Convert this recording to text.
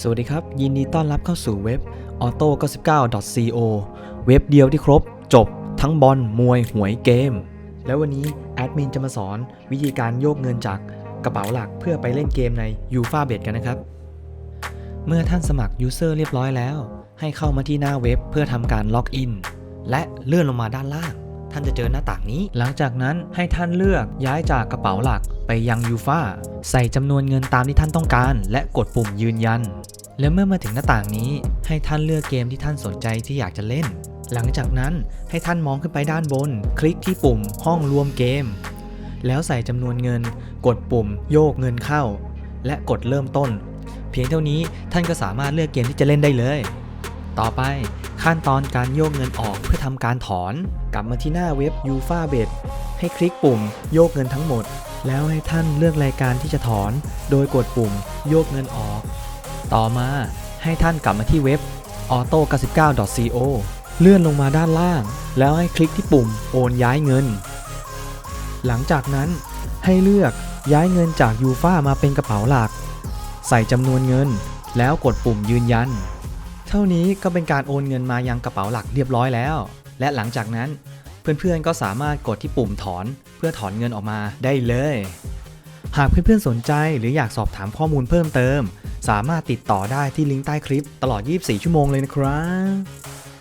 สวัสดีครับ ยินดีต้อนรับเข้าสู่เว็บ auto99.co เว็บเดียวที่ครบ จบ ทั้งบอลมวยหวยเกม แล้ววันนี้แอดมินจะมาสอนวิธีการโยกเงินจากกระเป๋าหลักเพื่อไปเล่นเกมใน u f a b e t กันนะครับ เมื่อท่านสมัคร User เรียบร้อยแล้ว ให้เข้ามาที่หน้าเว็บเพื่อทำการล็อกอินและเลื่อนลงมาด้านล่าง ท่านจะเจอหน้าต่างนี้ หลังจากนั้นให้ท่านเลือกย้ายจากกระเป๋าหลักไปยังยูฟาใส่จำนวนเงินตามที่ท่านต้องการ และกดปุ่มยืนยัน แล้วเมื่อมาถึงหน้าต่างนี้ ให้ท่านเลือกเกมที่ท่านสนใจที่อยากจะเล่น หลังจากนั้นให้ท่านมองขึ้นไปด้านบน คลิกที่ปุ่มห้องรวมเกม แล้วใส่จำนวนเงิน กดปุ่มโยกเงินเข้า และกดเริ่มต้น เพียงเท่านี้ท่านก็สามารถเลือกเกมที่จะเล่นได้เลย ต่อไปขั้นตอนการโยกเงินออกเพื่อทำการถอน กลับมาที่หน้าเว็บ u f a b e t ให้คลิกปุ่มโยกเงินทั้งหมด แล้วให้ท่านเลือกรายการที่จะถอน โดยกดปุ่มโยกเงินออก ต่อมาให้ท่านกลับมาที่เว็บ auto99.co เลื่อนลงมาด้านล่าง แล้วให้คลิกที่ปุ่มโอนย้ายเงิน หลังจากนั้นให้เลือกย้ายเงินจากยูฟามาเป็นกระเป๋าหลัก ใส่จำนวนเงิน แล้วกดปุ่มยืนยัน ท่านี้ก็เป็นการโอนเงินมายังกระเป๋าหลักเรียบร้อยแล้ว และหลังจากนั้นเพื่อนๆก็สามารถกดที่ปุ่มถอนเพื่อถอนเงินออกมาได้เลย หากเพื่อนๆสนใจหรืออยากสอบถามข้อมูลเพิ่มเติม สามารถติดต่อได้ที่ลิงก์ใต้คลิปตลอด 24 ชั่วโมงเลยนะครับ